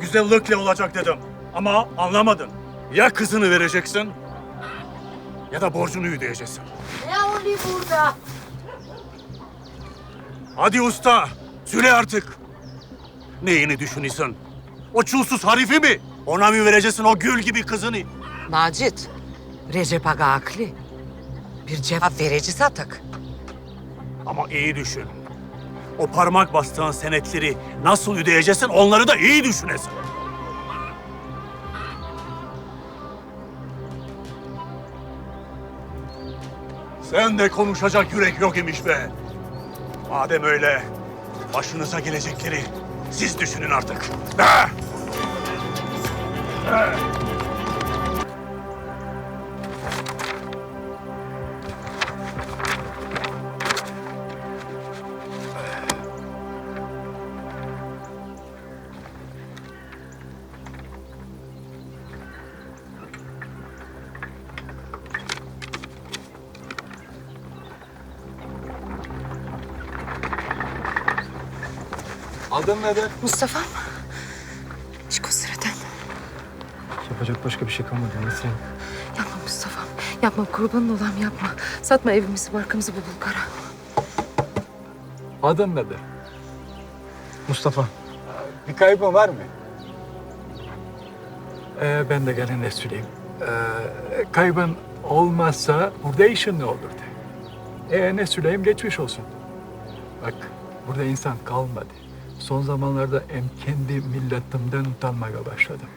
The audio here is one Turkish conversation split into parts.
güzellikle olacak dedim. Ama anlamadın. Ya kızını vereceksin ya da borcunu ödeyeceksin. Ne oluyor burada? Hadi usta, söyle artık. Neyini düşünüyorsun? O çulsuz harifi mi? Ona mı vereceksin o gül gibi kızını? Macit, Recep Aga haklı. Bir cevap vereceğiz artık. Ama iyi düşün. O parmak bastığın senetleri nasıl ödeyeceksin onları da iyi düşünesin. Sen de konuşacak yürek yok imiş be. Madem öyle, başınıza gelecekleri siz düşünün artık. Ha! Adın nedir? Mustafa'm, çık o sıradan. Yapacak başka bir şey kalmadı Nesrin. Yapma Mustafa'm. Yapma kurbanın olam yapma. Satma evimizi barkımızı bu Bulgar'a. Adın nedir? Mustafa. Bir kaybın var mı? Ee, ben de gene ne söyleyeyim. Ee, kaybın olmazsa burada işin ne olurdu? Ee, ne söyleyeyim geçmiş olsun. Bak burada insan kalmadı. Son zamanlarda hem kendi milletimden utanmaya başladım.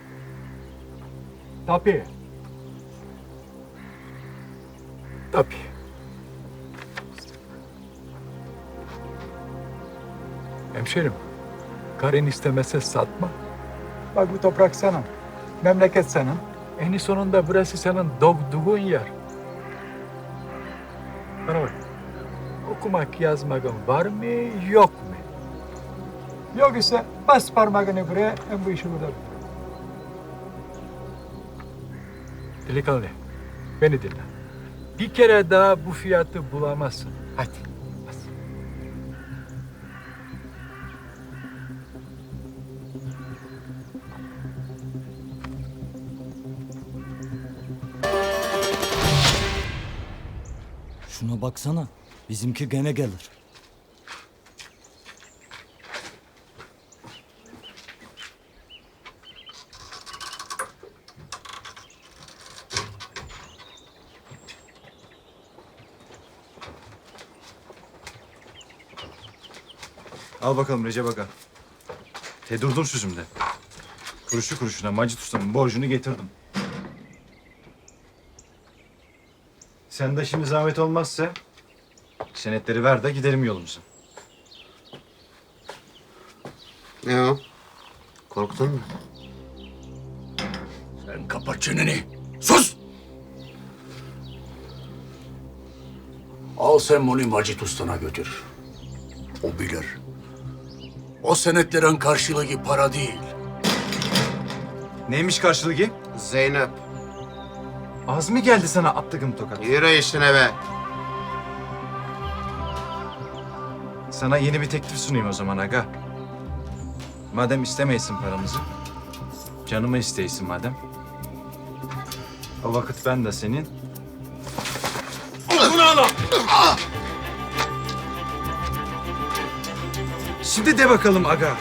Tabii. Tabii. Hemşerim, karın istemezse satma. Bak bu toprak senin, memleket senin. En sonunda burası senin doğduğun yer. Bana bak, okumak yazmakın var mı, yok mu? Yok ise bas parmağını buraya, hem bu işi burada. Delikanlı, beni dinle. Bir kere daha bu fiyatı bulamazsın. Hadi. bas. Şuna baksana. Bizimki gene gelir. Al bakalım Recep Aga. Tedurdun sözümde. Kuruşu kuruşuna Macit Usta'nın borcunu getirdim. Sen de şimdi zahmet olmazsa senetleri ver de gidelim yolumuza. Ne o? Korktun mu? Sen kapat çeneni. Sus! Al sen bunu Macit Usta'na götür. O bilir. O senetlerin karşılığı para değil. Neymiş karşılığı? Zeynep, Az mı geldi sana attığım tokat? yürü işine be. Sana yeni bir teklif sunayım o zaman aga. Madem istemeysin paramızı, canımı isteysin madem. O vakit ben de senin Şimdi de bakalım aga.